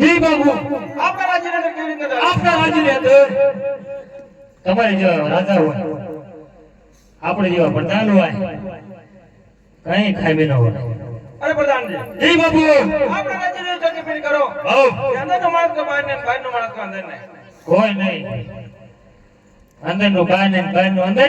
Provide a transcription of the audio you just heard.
જી આપણા રાજ્યની અંદર કેવી રીતે આપણા રાજ્યની અંદર. તમારે જેવા રાજા હોય આપણે જેવા પ્રધાન હોય કઈ ખામી ન હોય. અરે પ્રધાનજી, જી. બાપુ. આપણા રાજ્યની ચર્ચા ફેરી કરો. હઉ અંદરનો માણસ અંદરનો? કોઈ નહીં અંદરનું. બહાર ને બહારનું અંદર